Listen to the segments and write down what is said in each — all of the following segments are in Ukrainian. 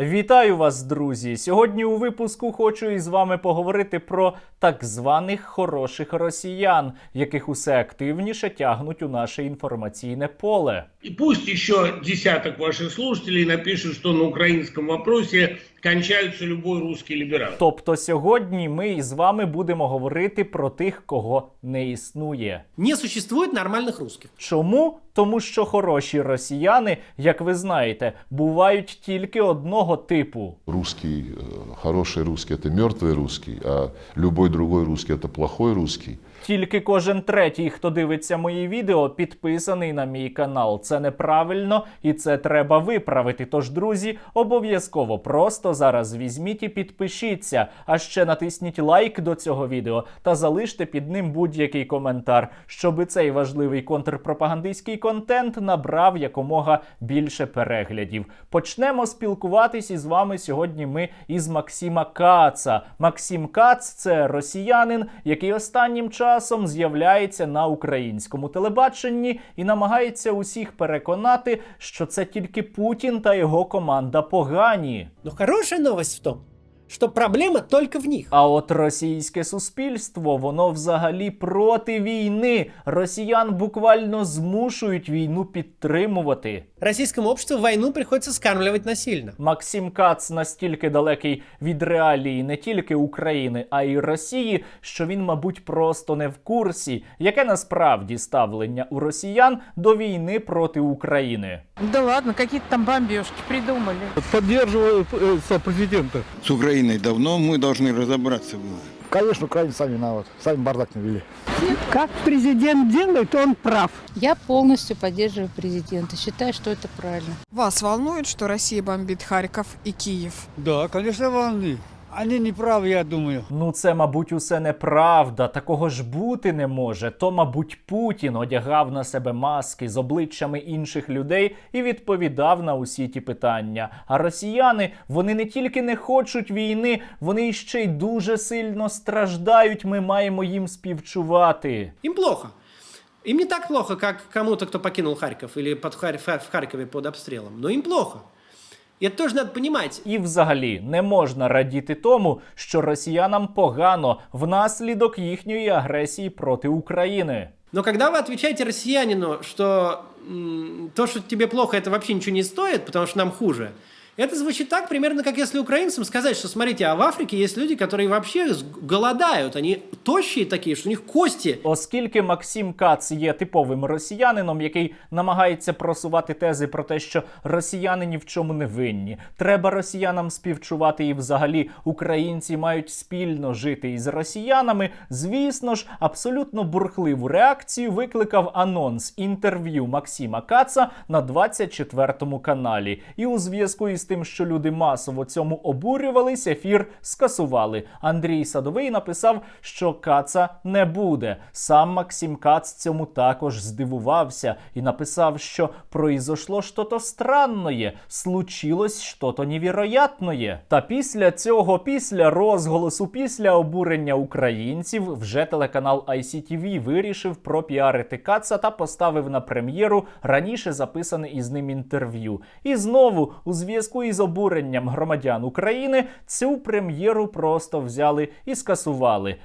Вітаю вас, друзі! Сьогодні у випуску хочу із вами поговорити про так званих хороших росіян, яких усе активніше тягнуть у наше інформаційне поле. І пусть ще десяток ваших слушателей напишуть, що на українському вопросе кончается любой русский либерал. Тобто сьогодні ми із вами будемо говорити про тих, кого не існує. Не существует нормальных русских. Чому? Тому що хороші росіяни, як ви знаєте, бувають тільки одного типу. Русский, э, хороший русский – это мертвый русский, а любой другой русский – это плохой русский. Тільки кожен третій, хто дивиться мої відео, підписаний на мій канал. Це неправильно і це треба виправити. Тож, друзі, обов'язково просто зараз візьміть і підпишіться. А ще натисніть лайк до цього відео та залиште під ним будь-який коментар, щоб цей важливий контрпропагандистський контент набрав якомога більше переглядів. Почнемо спілкуватись із вами сьогодні. Ми із Максима Каца. Максим Кац це росіянин, який останнім часом з'являється на українському телебаченні і намагається усіх переконати, що це тільки Путін та його команда погані. Ну хороша новость в том, что проблема только в них. А от російське суспільство, воно взагалі проти війни. Росіян буквально змушують війну підтримувати. Российскому обществу войну приходится скармливать насильно. Максим Кац настільки далекий від реалії не тільки України, а й Росії, що він, мабуть, просто не в курсі, яке насправді ставлення у росіян до війни проти України. Да ладно, какие-то там бомбежки придумали. поддерживаю э, президента. С Украиной давно мы должны разобраться было. Конечно, украинцы сами виноваты. Сами бардак навели. Как президент делает, он прав. Я полностью поддерживаю президента. Считаю, что это правильно. Вас волнует, что Россия бомбит Харьков и Киев? Да, конечно, волны. Они не правы, я думаю. Ну, це, мабуть, усе неправда. Такого ж бути не може. То, мабуть, Путін одягав на себе маски з обличчями інших людей і відповідав на усі ті питання. А росіяни вони не тільки не хочуть війни, вони ще й дуже сильно страждають. Ми маємо їм співчувати. Им плохо. Им не так плохо, как кому-то, кто покинул Харьков или под Хар- в Харькове под обстрелом. Но им плохо. И это тоже надо понимать. І взагалі не можна радіти тому, що росіянам погано внаслідок їхньої агресії проти України. Но когда вы отвечаете россиянину, что м, то, что тебе плохо, это вообще ничего не стоит, потому что нам хуже, это звучит так примерно, как если украинцам сказать, что смотрите, а в Африке есть люди, которые вообще с- голодают, они тощие такие, что у них кости Оскільки Максим Кац є типовим росіянином, який намагається просувати тези про те, що росіяни ні в чому не винні, треба росіянам співчувати, і взагалі українці мають спільно жити із росіянами. Звісно ж, абсолютно бурхливу реакцію викликав анонс інтерв'ю Максима Каца на 24 каналі. І у зв'язку із тим, що люди масово цьому обурювались, ефір скасували. Андрій Садовий написав, що Каца не буде. Сам Максим Кац цьому також здивувався і написав, що произошло що-то странное, случилось що-то невероятное. Та після цього, після розголосу, після обурення українців, вже телеканал ICTV вирішив пропіарити Каца та поставив на прем'єру раніше записане із ним інтерв'ю. І знову, у зв'язку із обуренням громадян України, цю прем'єру просто взяли і скасували.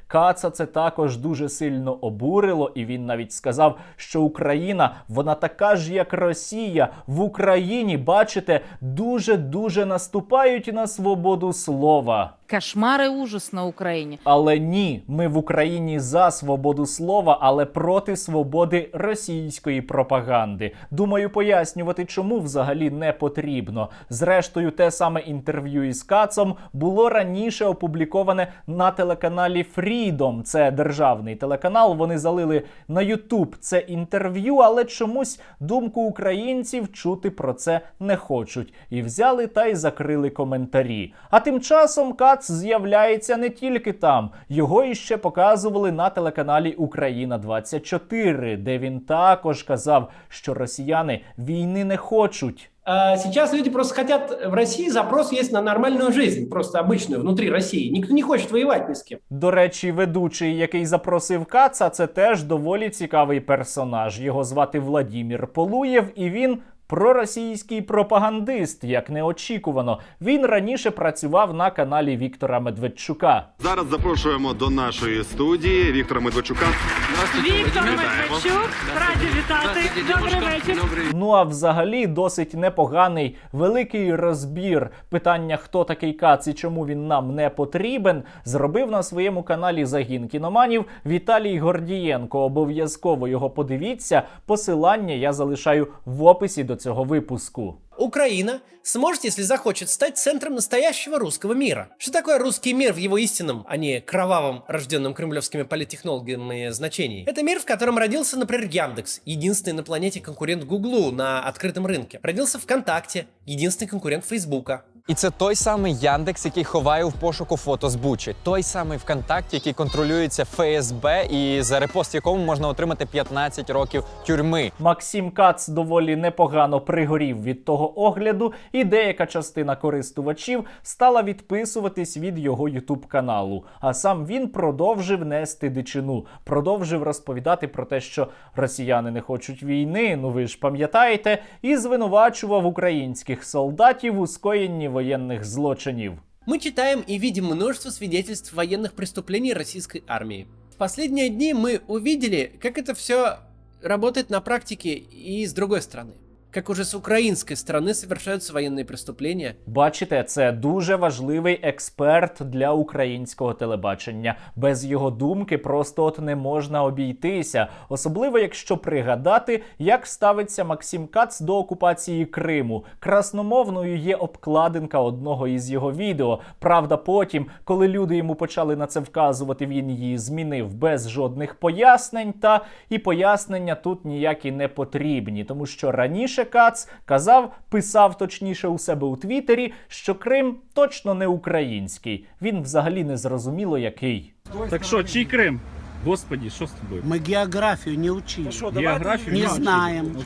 Каца це також дуже сильно обурило, і він навіть сказав, що Україна вона така ж, як Росія. В Україні, бачите, дуже дуже наступають на свободу слова. Кошмар ужас на Украине. Але ні, ми в Україні за свободу слова, але проти свободи російської пропаганди. Думаю, пояснювати, чому взагалі не потрібно. Зрештою, те саме інтерв'ю із Кацом було раніше опубліковане на телеканалі Freedom. Це державний телеканал. Вони залили на YouTube це інтерв'ю, але чомусь думку українців чути про це не хочуть. І взяли та й закрили коментарі. А тим часом Кац з'являється не тільки там, його іще показували на телеканалі Україна 24 де він також казав, що росіяни війни не хочуть. Сейчас люди просто хотят, в России запрос есть на нормальную жизнь, просто обычную, внутри России. Никто не хочет воевать ни с кем. До речі, ведучий, який запросив Каца, це теж доволі цікавий персонаж. Його звати Владімір Полуєв, і він Проросійський пропагандист, як неочікувано. Він раніше працював на каналі Віктора Медведчука. Зараз запрошуємо до нашої студії Віктора Медведчука. Віктор Медведчук, раді вітати. Добрий вечір. Ну а взагалі досить непоганий великий розбір питання, хто такий кац і чому він нам не потрібен, зробив на своєму каналі Загін кіноманів Віталій Гордієнко. Обов'язково його подивіться. Посилання я залишаю в описі до цього випуску. Украина сможет, если захочет, стать центром настоящего русского мира. Что такое русский мир в его истинном, а не кровавом, рожденном кремлевскими политтехнологами значении? Это мир, в котором родился, например, Яндекс, единственный на планете конкурент Гуглу на открытом рынке. Родился ВКонтакте, единственный конкурент Фейсбука. І це той самий Яндекс, який ховає в пошуку фото з Бучі, той самий ВКонтакт, який контролюється ФСБ, і за репост якому можна отримати 15 років тюрми. Максим Кац доволі непогано пригорів від того огляду, і деяка частина користувачів стала відписуватись від його ютуб каналу. А сам він продовжив нести дичину, продовжив розповідати про те, що росіяни не хочуть війни. Ну ви ж пам'ятаєте, і звинувачував українських солдатів у скоєнні воєнних злочинів. Мы читаем и видим множество свидетельств военных преступлений российской армии. В последние дни мы увидели, как это все работает на практике и с другой стороны. Как уже с украинской стороны совершаются военные преступления. Бачите, це дуже важливий експерт для українського телебачення. Без його думки просто от не можна обійтися, особливо якщо пригадати, як ставиться Максим Кац до окупації Криму. Красномовною є обкладинка одного із його відео. Правда, потім, коли люди йому почали на це вказувати, він її змінив без жодних пояснень. Та і пояснення тут ніякі не потрібні, тому що раніше Кац казав, писав точніше у себе у Твіттері, що Крим точно не український. Він взагалі не зрозуміло який. Так що, чий Крим? Господі, що з тобою? Ми географію не учили. Географію Не знаем.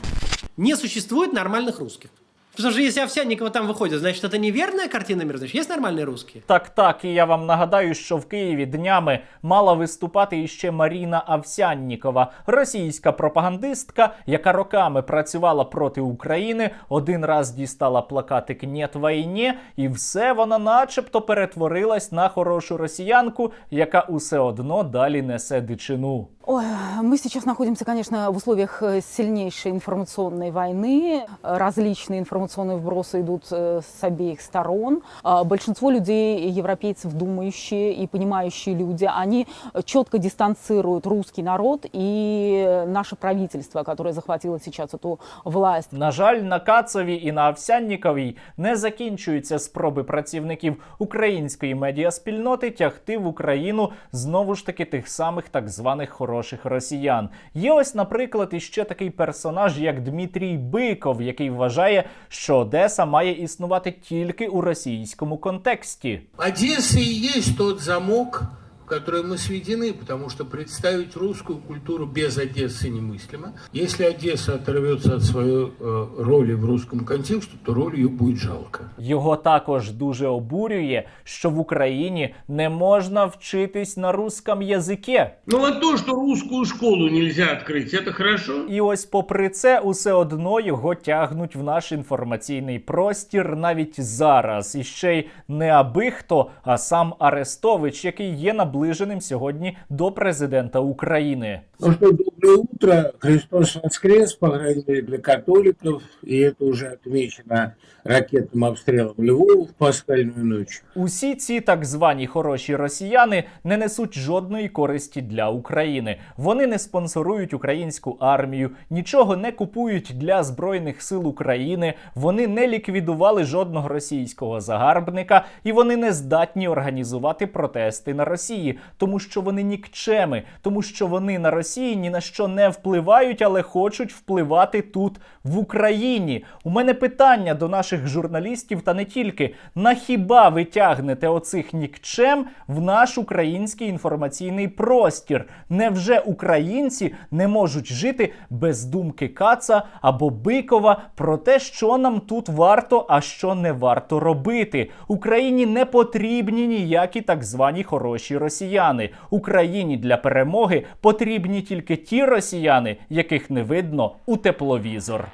Не существует нормальных русских. Потому что если Овсянникова там выходит, значит, это неверная картина мира. Значит, есть нормальные русские. Так, так, і я вам нагадаю, що в Києві днями мала виступати іще Маріна Авсяннікова, російська пропагандистка, яка роками працювала проти України, один раз дістала плакатик «Нєт війні», і все вона начебто перетворилась на хорошу росіянку, яка усе одно далі несе дичину. Ой, мы сейчас находимся, конечно, в условиях э, сильнейшей информационной войны. Э, Различные информационные вбросы идут э, с обеих сторон. А Большинство людей, европейцев, думающие и понимающие люди, они четко дистанцируют русский народ и наше правительство, которое захватило сейчас эту власть. На жаль, на Кацові і на Овсянніковій не закінчуються спроби працівників української медіаспільноти тягти в Україну знову ж таки тих самих так званих хороших росіян. Є ось, наприклад, іще такий персонаж, як Дмитрій Биков, який вважає, що Одеса має існувати тільки у російському контексті. Одеса і є тот замок, в который мы сведены, потому что представить русскую культуру без Одессы немыслимо. Если Одесса оторвется от своей э, роли в русском контексте, то роль ее будет жалко. Його також дуже обурює, що в Україні не можна вчитись на русском язике. Ну а то, что русскую школу нельзя открыть, это хорошо? І ось, попри це, усе одно його тягнуть в наш інформаційний простір навіть зараз. І ще й не аби хто, а сам Арестович, який є наближеним сьогодні до президента України. Ну что, доброе утро. Христос воскрес, по крайней мере, для католиков. И это уже отмечено ракетным обстрелом Львова в пасхальную ночь. Усі ці так звані хороші росіяни не несуть жодної користі для України. Вони не спонсорують українську армію, нічого не купують для збройних сил України. Вони не ліквідували жодного російського загарбника, і вони не здатні організувати протести на Росії, тому що вони нікчеми, тому що вони на Росії ні на що не впливають, але хочуть впливати тут в Україні. У мене питання до наших журналістів та не тільки: на хіба ви тягнете оцих нікчем в наш український інформаційний простір? Невже українці не можуть жити без думки Каца або Бикова про те, що нам тут варто, а що не варто робити? Україні не потрібні ніякі так звані хороші росіяни. Україні для перемоги потрібні тільки ті росіяни, яких не видно у тепловізор.